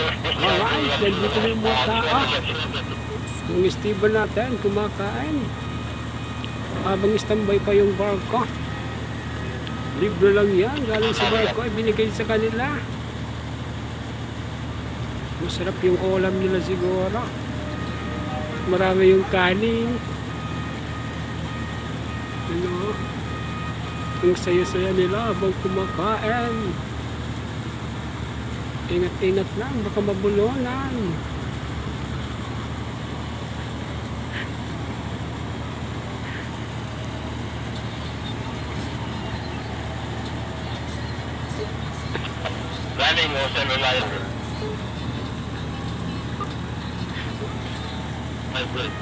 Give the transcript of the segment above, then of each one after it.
Alright, nandito na yung mga tao. Yung Steven natin, kumakain. Habang standby pa yung barko. Libre lang yan, galing sa barko, ibinigay sa kanila. Masarap yung ulam nila siguro. Marami yung kanin. Ano? Yung saya-saya nila habang kumakain. Ingat-ingat lang, baka mabulunan. Galing o sa. My friend.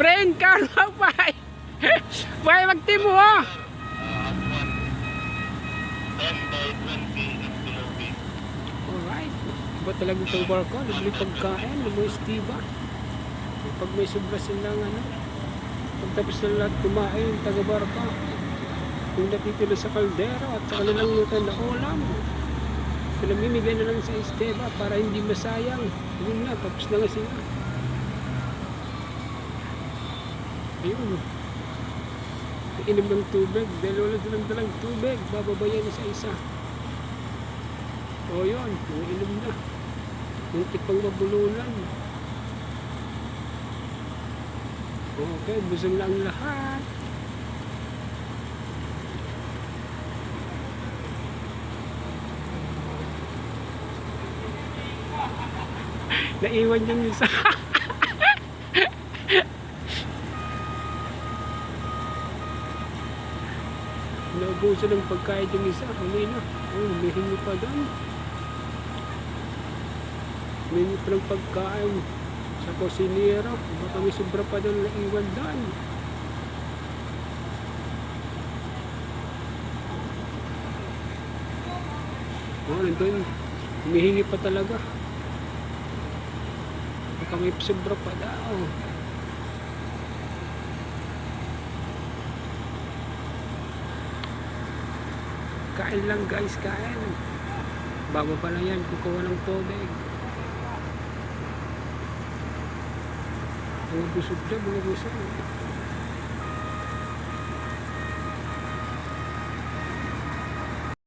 Friend, karma bay! Bay, magtimo ah! 10 by 20 Iba talaga itong barko, nabili pagkain, lumuis diba? Pag may sobra silang ano, pag tapos na lahat kumain, taga barko. Yung natitira sa kaldero at saka nilang lutan na ulam. Pinamimigay na lang sa Esteba para hindi masayang. Yun na, tapos na nga sila. Ayun. Inom ng tubig, dahil wala silang dalang tubig, bababayan na sa isa. O yun, umiinom na. Muntik pang mabulunan. Okay, busog na ang lahat. Naiwan yung isa. Naubusan ng pagkain yung isa. Huli na. Oh, humihingi pa doon. Pa ng pagkain sa kusinero. Baka may sobra pa doon na iwan doon. Oh, nandun. Humihingi pa talaga. Baka may sobra pa daw. Kain lang guys, kain. Bago pa lang yan, kukuha ng tubig. Busog na, mga busog.